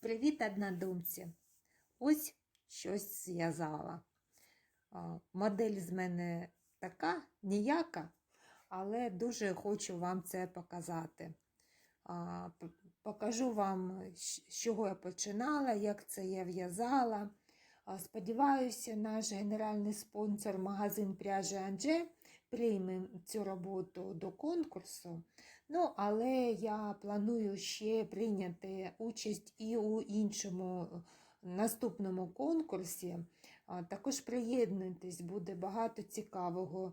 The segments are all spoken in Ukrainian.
Привіт, однодумці! Ось щось зв'язала. Модель з мене така, ніяка, але дуже хочу вам це показати. Покажу вам, з чого я починала, як це я в'язала. Сподіваюся, наш генеральний спонсор магазин пряжі Анже прийме цю роботу до конкурсу. Ну, але я планую ще прийняти участь і у іншому е, наступному конкурсі. Також приєднуйтесь, буде багато цікавого.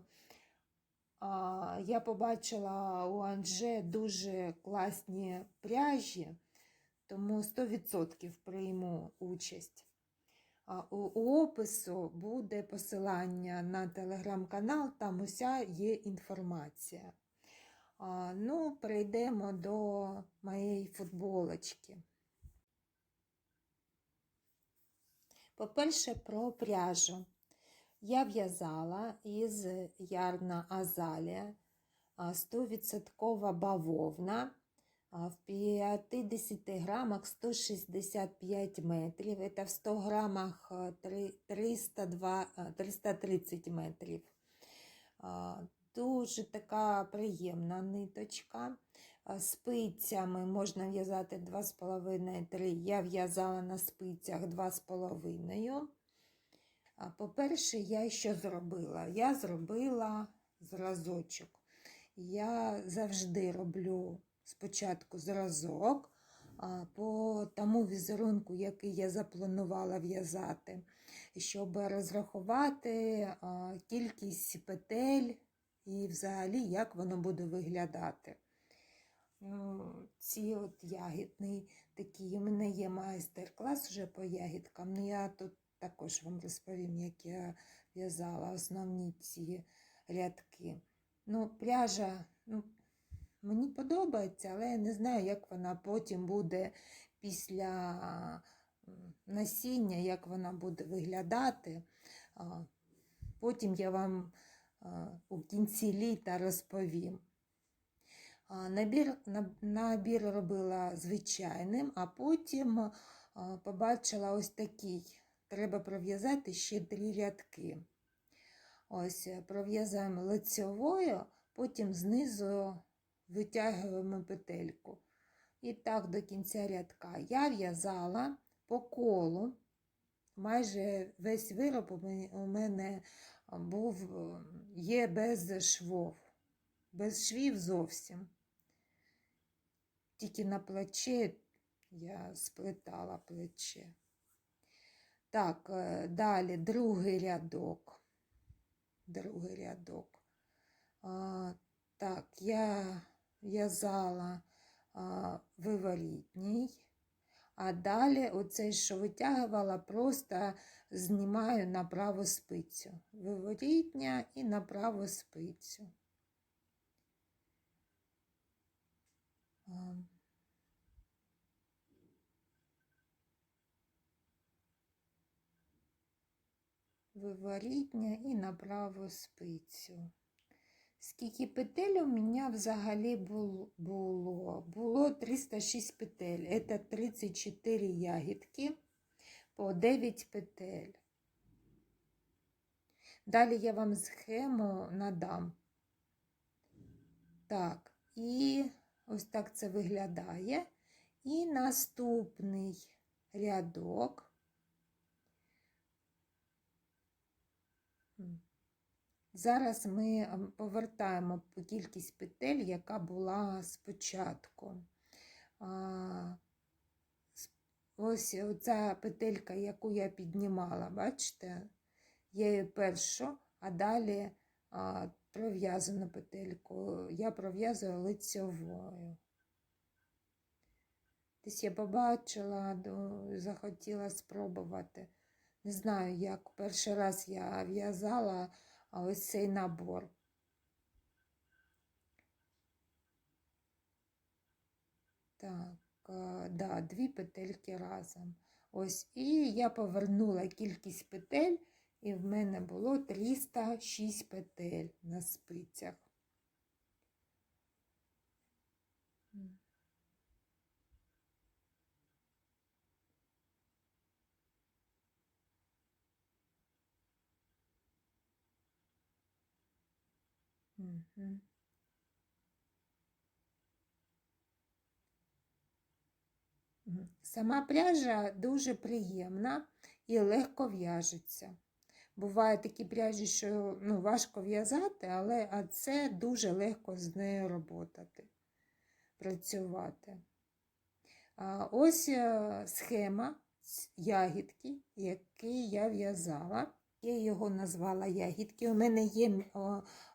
Я побачила у Анже дуже класні пряжі, тому 100% прийму участь. У опису буде посилання на телеграм-канал, там уся є інформація. Ну, перейдемо до моєї футболочки. По-перше, про пряжу. Я в'язала із ярна азалія 100% бавовна. А, В 50 грамах 165 метрів. Це в 100 грамах 302, 330 метрів. Дуже така приємна ниточка. Спицями можна в'язати 2,5-3. Я в'язала на спицях 2,5. А, По-перше, я що зробила? Я зробила зразочок. Я завжди роблю спочатку зразок по тому візерунку, який я запланувала в'язати, щоб розрахувати кількість петель і взагалі як воно буде виглядати. Ну, ці от ягідний такий, у мене є майстер-клас вже по ягідкам, ну я тут також вам розповім, як я в'язала основні ці рядки. Ну, пряжа, ну, мені подобається, але я не знаю, як вона потім буде після насіння, як вона буде виглядати. Потім я вам у кінці літа розповім. Набір, набір робила звичайним, а потім побачила ось такий. Треба пров'язати ще три рядки. Ось пров'язуємо лицьовою, потім знизу витягуємо петельку. І так до кінця рядка. Я в'язала по колу. Майже весь вироб у мене був, е, є без швов, без швів зовсім. Тільки на плече я сплетала плече. Так, е, далі другий рядок. Другий рядок. А, так, я в'язала а, виворітній, а далі оцей, що витягувала, просто знімаю на праву спицю. Виворітня і на праву спицю. Виворітня і на праву спицю. Скільки петель у мене взагалі було? Було 306 петель. Це 34 ягідки по 9 петель. Далі я вам схему надам. Так, і ось так це виглядає. І наступний рядок. Зараз ми ем, повертаємо кількість петель, яка була спочатку. Ось ця петелька, яку я піднімала, бачите? Я її першу, а далі пров'язану петельку. Я пров'язую лицьовою. Десь я побачила, захотіла спробувати. Не знаю, як перший раз я в'язала ось цей набор. Так, да, дві петельки разом. Ось, і я повернула кількість петель, і в мене було 306 петель на спицях. Сама пряжа дуже приємна і легко в'яжеться. Бувають такі пряжі, що ну, важко в'язати, але а це дуже легко з нею роботати, працювати. А, ось е, схема ягідки, який я в'язала. Я його назвала ягідки. У мене є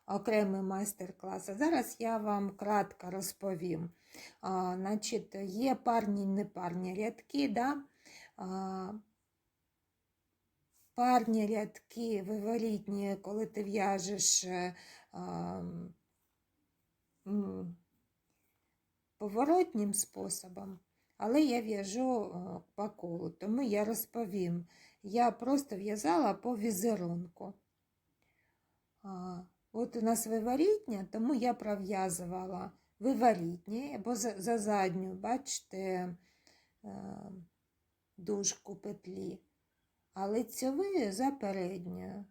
окремий майстер-клас. Зараз я вам кратко розповім. А, значить, є парні непарні рядки. Да? А, парні рядки виворітні, коли ти в'яжеш е, а, поворотнім способом, але я в'яжу по колу, тому я розповім. Я просто в'язала по візерунку. От у нас виворітня, тому я пров'язувала виворітні, бо за, за задню, бачите, е, дужку петлі, а лицьові за передньою.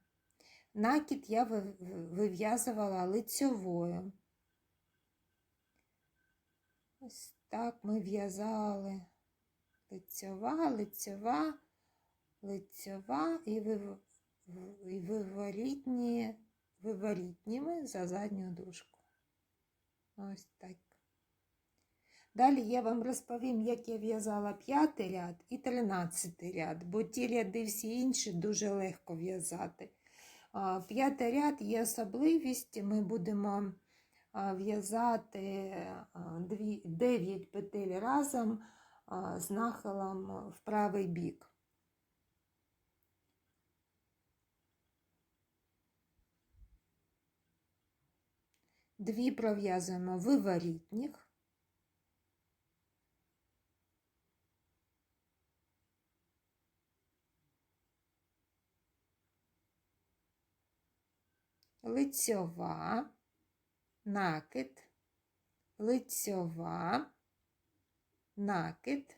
Накид я ви- ви- вив'язувала лицьовою. Ось так ми в'язали лицьова, лицьова, лицьова і, вив... і виворітні, виворітніми за задню дужку. Ось так. Далі я вам розповім, як я в'язала п'ятий ряд і тринадцятий ряд, бо ті ряди всі інші дуже легко в'язати. П'ятий ряд є особливість, ми будемо в'язати 9 петель разом з нахилом в правий бік. Дві пров'язуємо виворітніх. лицьова, накид, лицьова, накид,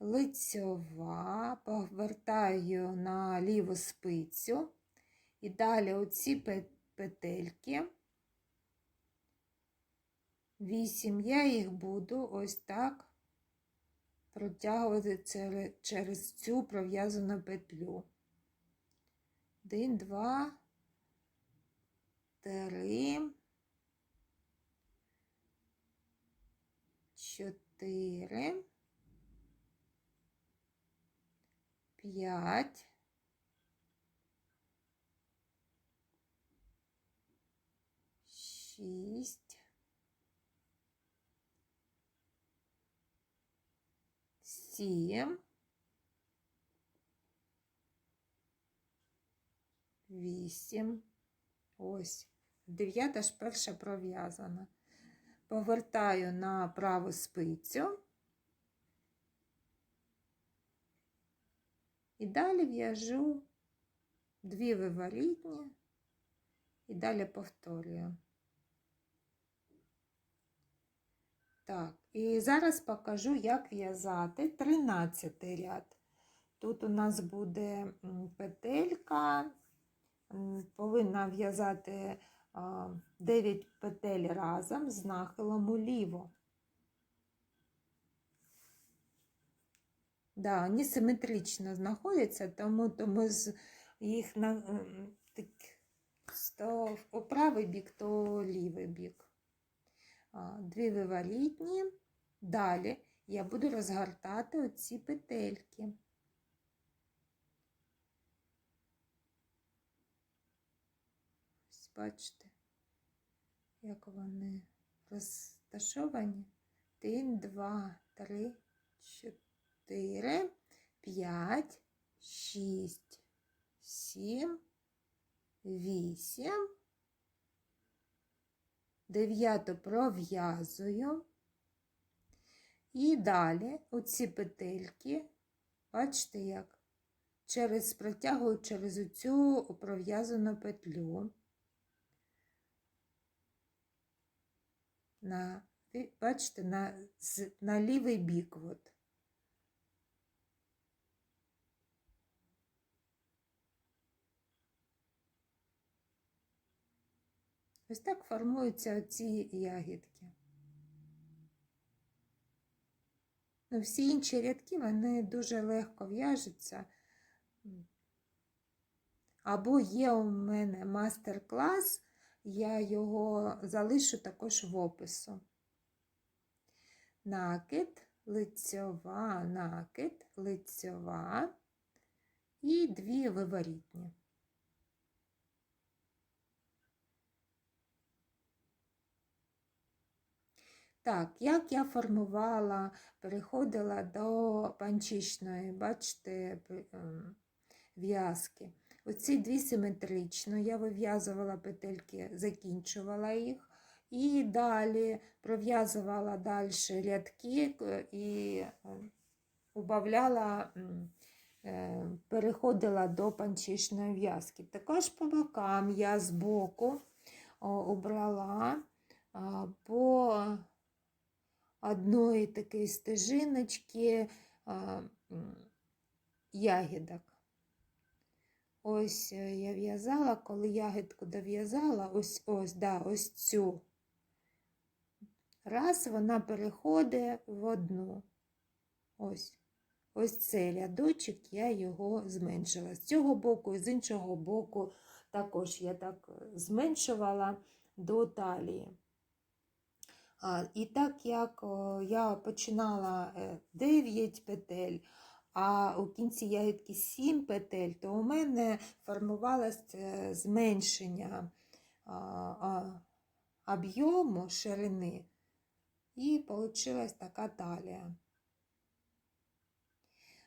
лицьова, повертаю на ліву спицю. І далі оці пе- петельки. Вісім я їх буду ось так протягувати через, цю пров'язану петлю. Один, два, три, чотири, п'ять, шість, сім, вісім. Ось, дев'ята ж перша пров'язана. Повертаю на праву спицю. І далі в'яжу дві виворітні і далі повторюю. Так, і зараз покажу, як в'язати 13 ряд. Тут у нас буде петелька, повинна в'язати 9 петель разом з нахилом уліво. Да, вони симетрично знаходяться, тому, тому з їх на так, то у правий бік, то лівий бік. Дві виворітні. Далі я буду розгортати оці петельки. Ось бачите, як вони розташовані. Один, два, три, чотири, п'ять, шість, сім, вісім. Дев'яту пров'язую. І далі оці петельки, бачите як? Через протягую через оцю пров'язану петлю. На, бачите, на, на лівий бік. От. Ось так формуються ці ягідки. Ну, всі інші рядки вони дуже легко в'яжуться. Або є у мене мастер-клас, я його залишу також в опису. Накид, лицьова, накид, лицьова і дві виворітні. Так, як я формувала, переходила до панчішної, бачите, ем, в'язки. Оці дві симетрично, я вив'язувала петельки, закінчувала їх. І далі пров'язувала далі рядки і ем, убавляла, е, переходила до панчішної в'язки. Також по бокам я з боку обрала по одної такої стежиночки ягідок. Ось е, я в'язала, коли ягідку дов'язала, ось ось, да, ось цю. Раз вона переходить в одну. Ось ось цей рядочок, я його зменшила. З цього боку і з іншого боку також я так зменшувала до талії. І так як я починала 9 е, петель, а у кінці ягідки 7 петель, то у мене формувалось е, зменшення об'єму ширини, і вийшла така талія.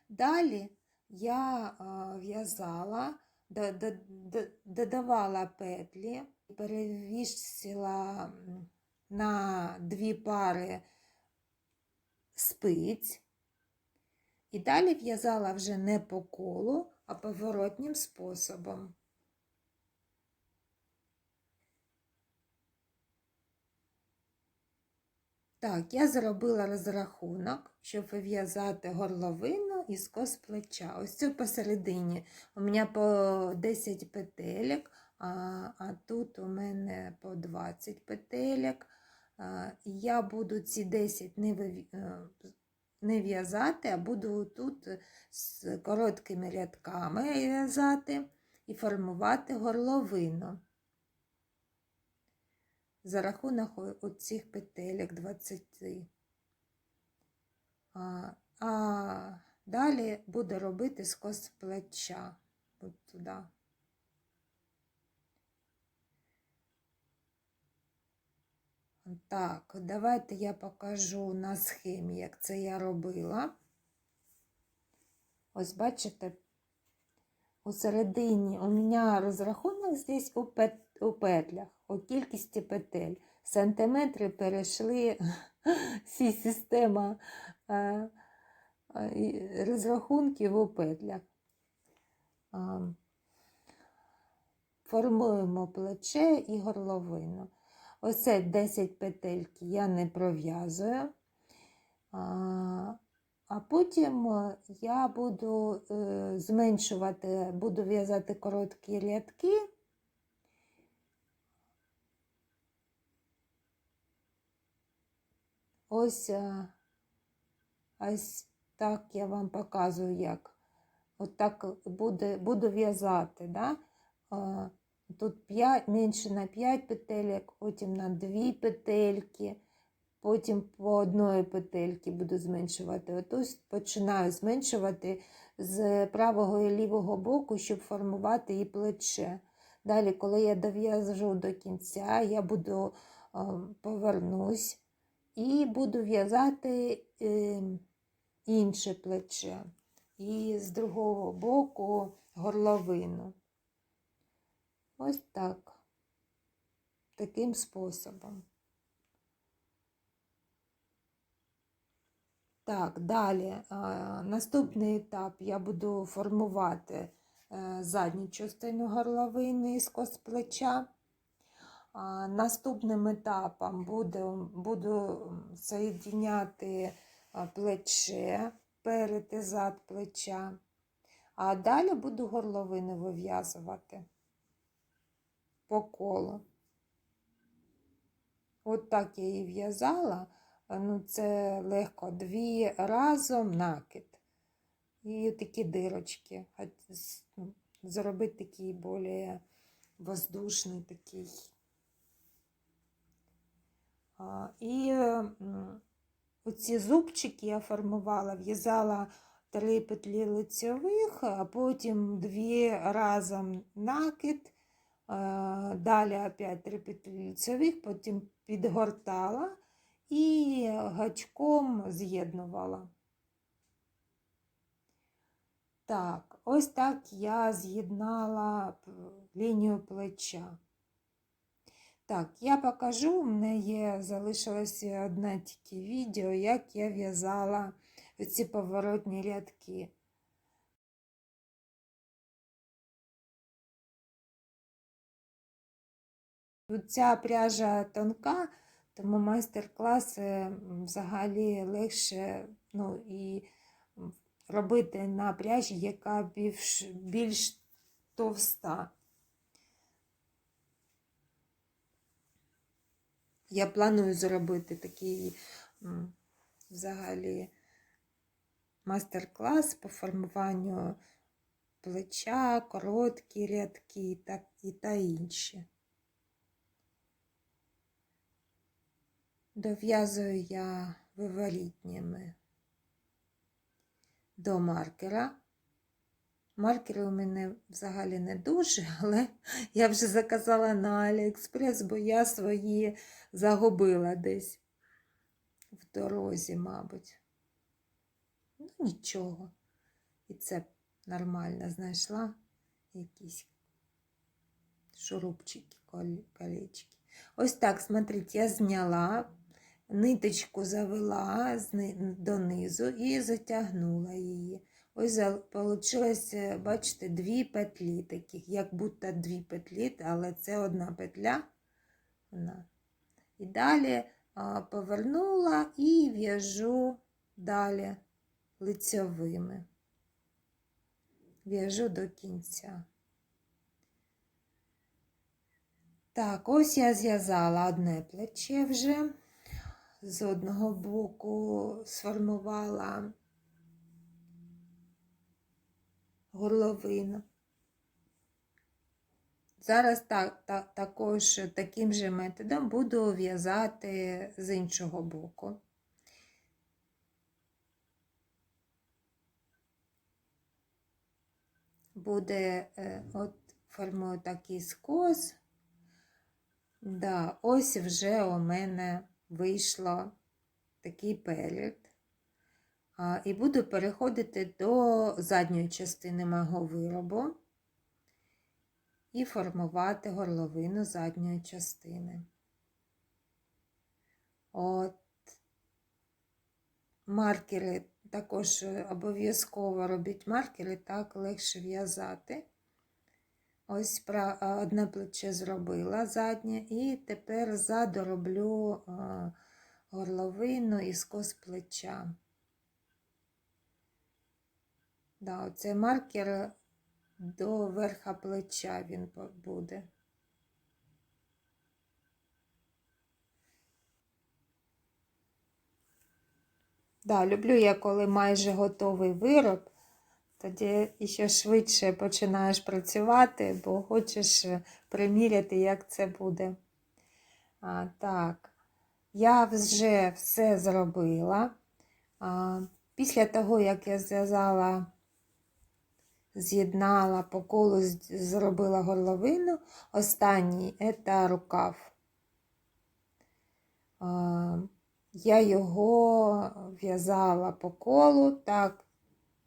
Далі я в'язала, додавала петлі, перевісила на дві пари спиць. І далі в'язала вже не по колу, а поворотнім способом. Так, я зробила розрахунок, щоб вив'язати горловину і скос плеча. Ось цю посередині у мене по 10 петелек, а а тут у мене по 20 петелек. Я буду ці 10 не е, не в'язати, а буду тут з короткими рядками в'язати і формувати горловину. За рахунок оцих петелек 20. А, а далі буду робити скос плеча. От туди. Так, давайте я покажу на схемі, як це я робила. Ось, бачите, у середині у мене розрахунок здесь у, пет, у петлях, у кількості петель. Сантиметри перейшли всі система а, а, розрахунків у петлях. Формуємо плече і горловину. Оце 10 петельки я не пров'язую, а потім е, я буду е, зменшувати, буду в'язати короткі рядки. Ось е, ось так я вам показую, як. От так буде, буду в'язати. Да? Тут 5, менше на 5 петелек, потім на 2 петельки, потім по одної петельки буду зменшувати. Отож починаю зменшувати з правого і лівого боку, щоб формувати і плече. Далі, коли я дов'яжу до кінця, я буду повернусь і буду в'язати е, інше плече. І з другого боку горловину. Ось так, таким способом. Так, далі, наступний етап я буду формувати е, задню частину горловини з плеча. Наступним етапом буду буду соєдиняти плече, перед і зад плеча, а далі буду горловину вив'язувати по колу. от так я її в'язала. Ну, це легко дві разом накид. І такі дирочки. Ну, Зробити такий більш воздушний такий. І оці зубчики я формувала, в'язала три петлі лицьових, а потім дві разом накид, далі опять три петлі потім підгортала і гачком з'єднувала. Так, ось так я з'єднала лінію плеча. Так, я покажу, у мене є, залишилося одне тільки відео, як я в'язала ці поворотні рядки. Ця пряжа тонка, тому майстер-класи взагалі легше ну, і робити на пряжі, яка більш, більш товста. Я планую зробити такий взагалі майстер-клас по формуванню плеча, короткі рядки і та інші. Дов'язую я виворітніми до маркера. Маркери у мене взагалі не дуже, але я вже заказала на Аліекспрес, бо я свої загубила десь в дорозі, мабуть. Ну, нічого. І це нормально знайшла якісь шурупчики, колечки. Ось так, смотрите, я зняла, ниточку завела донизу і затягнула її. Ось вийшло, бачите, дві петлі таких, як будто дві петлі, але це одна петля. І далі повернула і в'яжу далі лицьовими. В'яжу до кінця. Так, ось я зв'язала одне плече вже. З одного боку сформувала горловину. Зараз так, так, також таким же методом буду в'язати з іншого боку. Буде, е, от формую такий скос. Да, ось вже у мене вийшло такий перед. І буду переходити до задньої частини мого виробу і формувати горловину задньої частини. От маркери також обов'язково робіть маркери, так легше в'язати. Ось одне плече зробила заднє, і тепер ззаду роблю а, горловину і скос плеча. Да, оце маркер до верха плеча він буде. Да, люблю я, коли майже готовий вироб, тоді ще швидше починаєш працювати, бо хочеш е, приміряти, як це буде. А, так, я вже все зробила. А, після того, як я зв'язала, з'єднала по колу, зробила горловину, останній це рукав. А, я його в'язала по колу, так,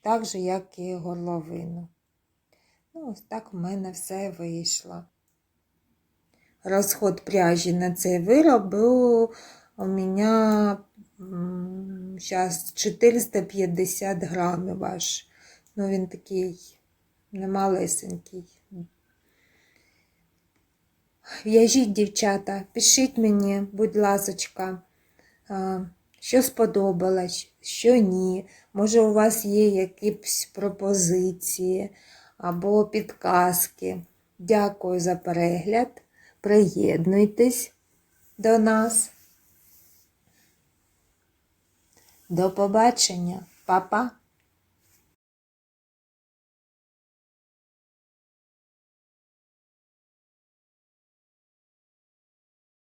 так же, як і горловину. Ну, ось так в мене все вийшло. Розход пряжі на цей вироб був у мене зараз 450 грамів аж. Ну, він такий немалесенький. В'яжіть, дівчата, пишіть мені, будь ласочка, що сподобалось, що ні. Може, у вас є якісь пропозиції або підказки. Дякую за перегляд. Приєднуйтесь до нас. До побачення, Па-па!